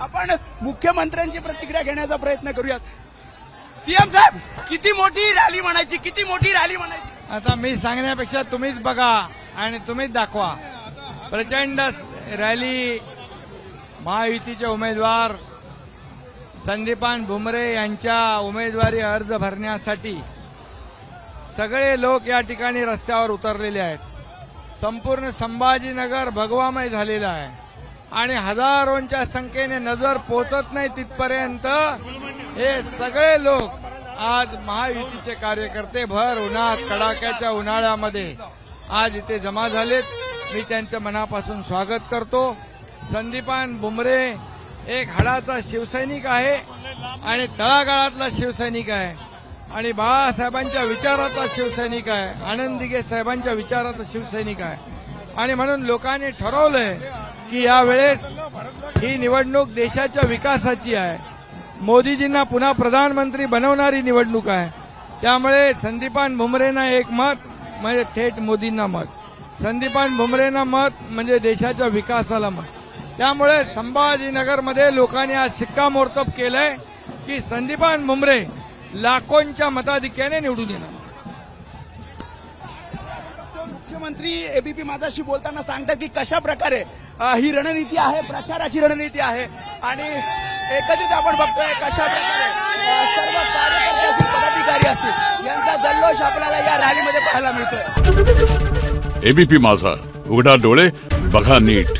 आपण मुख्यमंत्र्यांची प्रतिक्रिया घेण्याचा प्रयत्न करूयात. सीएम साहेब किती मोठी रॅली म्हणायची किती मोठी रॅली म्हणायची? आता मी सांगण्यापेक्षा तुम्हीच बघा आणि तुम्हीच दाखवा. प्रचंड रॅली महायुतीचे उमेदवार संदीपान भुमरे यांच्या उमेदवारी अर्ज भरण्यासाठी सगळे लोक या ठिकाणी रस्त्यावर उतरलेले आहेत. संपूर्ण संभाजीनगर भगवामय झालेलं आहे. आणि हजारोंच्या संख्येने नजर पोचत नाही तिथपर्यंत. हे सगळे लोक आज महायुतीचे कार्यकर्ते भर उन्हात कडाक्याच्या उन्हाळ्यामध्ये आज इथे जमा झालेत. मी त्यांचं मनापासून स्वागत करतो. संदीपान बुमरे एक हाडाचा शिवसैनिक आहे आणि तळागाळातला शिवसैनिक आहे आणि बाळासाहेबांच्या विचाराचा शिवसैनिक आहे. आनंदिगे साहेबांच्या विचाराचा शिवसैनिक आहे. आणि म्हणून लोकांनी ठरवलंय की यावेळेस ही निवडणूक देशाच्या विकासाची आहे. मोदीजींना पुन्हा प्रधानमंत्री बनवणारी निवडणूक आहे. त्यामुळे संदीपान भुमरेंना एक मत म्हणजे थेट मोदींना मत. संदीपान भुमरेंना मत म्हणजे देशाच्या विकासाला मत. त्यामुळे संभाजीनगरमध्ये लोकांनी आज शिक्कामोर्तब केलंय की संदीपान भुमरे लाखोंच्या मताधिक्याने निवडून येणार. मुख्यमंत्री एबीपी माझाशी बोलताना सांगतात की कशा प्रकारे ही रणनीती आहे प्रचाराची रणनीती आहे. आणि एकत्रित आपण बघतोय कशा प्रकारे सर्व कार्यकर्ते असतील पदाधिकारी असतील यांचा जल्लोष आपल्याला या रॅलीमध्ये पाहायला मिळतोय. एबीपी माझा उघडा डोळे बघा नीट.